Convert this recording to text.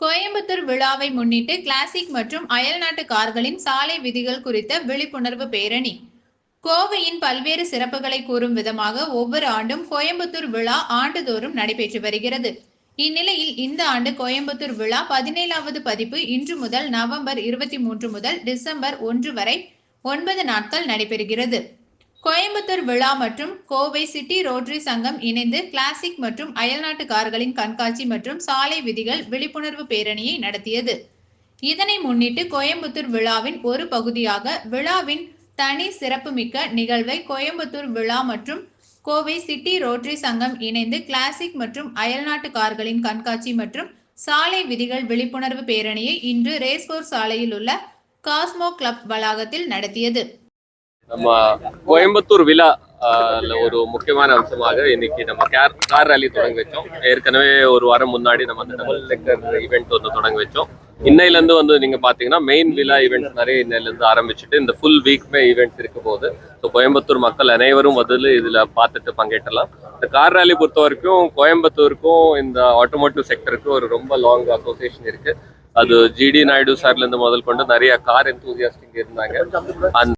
கோயம்புத்தூர் விழாவை முன்னிட்டு கிளாசிக் மற்றும் அயல்நாட்டு கார்களின் சாலை விதிகள் குறித்த விழிப்புணர்வு பேரணி. கோவையின் பல்வேறு சிறப்புகளை கூறும் விதமாக ஒவ்வொரு ஆண்டும் கோயம்புத்தூர் விழா ஆண்டுதோறும் நடைபெற்று வருகிறது. இந்நிலையில் இந்த ஆண்டு கோயம்புத்தூர் விழா பதினேழாவது பதிப்பு இன்று முதல் நவம்பர் இருபத்தி மூன்று முதல் டிசம்பர் ஒன்று வரை ஒன்பது நாட்கள் நடைபெறுகிறது. கோயம்புத்தூர் விழா மற்றும் கோவை சிட்டி ரோட்டரி சங்கம் இணைந்து கிளாசிக் மற்றும் அயல்நாட்டு கார்களின் கண்காட்சி மற்றும் சாலை விதிகள் விழிப்புணர்வு பேரணியை நடத்தியது. இதனை முன்னிட்டு கோயம்புத்தூர் விழாவின் ஒரு பகுதியாக விழாவின் தனி சிறப்புமிக்க நிகழ்வை கோயம்புத்தூர் விழா மற்றும் கோவை சிட்டி ரோட்டரி சங்கம் இணைந்து கிளாசிக் மற்றும் அயல்நாட்டு கார்களின் கண்காட்சி மற்றும் சாலை விதிகள் விழிப்புணர்வு பேரணியை இன்று ரேஸ்கோர் சாலையில் உள்ள காஸ்மோ கிளப் வளாகத்தில் நடத்தியது. நம்ம கோயம்புத்தூர் விழா ஆஹ் ஒரு முக்கியமான அம்சமாக இன்னைக்கு நம்ம கேர் கார் ரேலி தொடங்கி வச்சோம். ஏற்கனவே ஒரு வாரம் முன்னாடி நம்ம அந்த டபுள் டெக்கர் ஈவெண்ட் வந்து தொடங்கி வச்சோம். இன்னையிலேருந்து வந்து நீங்க பாத்தீங்கன்னா மெயின் விழா ஈவெண்ட்ஸ் நிறைய இன்னையிலேருந்து ஆரம்பிச்சுட்டு இந்த ஃபுல் வீக்குமே ஈவெண்ட்ஸ் இருக்க போகுது. ஸோ கோயம்புத்தூர் மக்கள் அனைவரும் வந்து இதுல பார்த்துட்டு பங்கேற்றலாம். இந்த கார் ரேலி பொறுத்த வரைக்கும் கோயம்புத்தூருக்கும் இந்த ஆட்டோமோட்டிவ் செக்டருக்கும் ஒரு ரொம்ப லாங் அசோசியேஷன் இருக்கு. அது ஜிடி நாயுடு சார்ல இருந்து முதல் கொண்டு நிறைய கார் எந்தூசியாஸ்ட் இருந்தாங்க. அந்த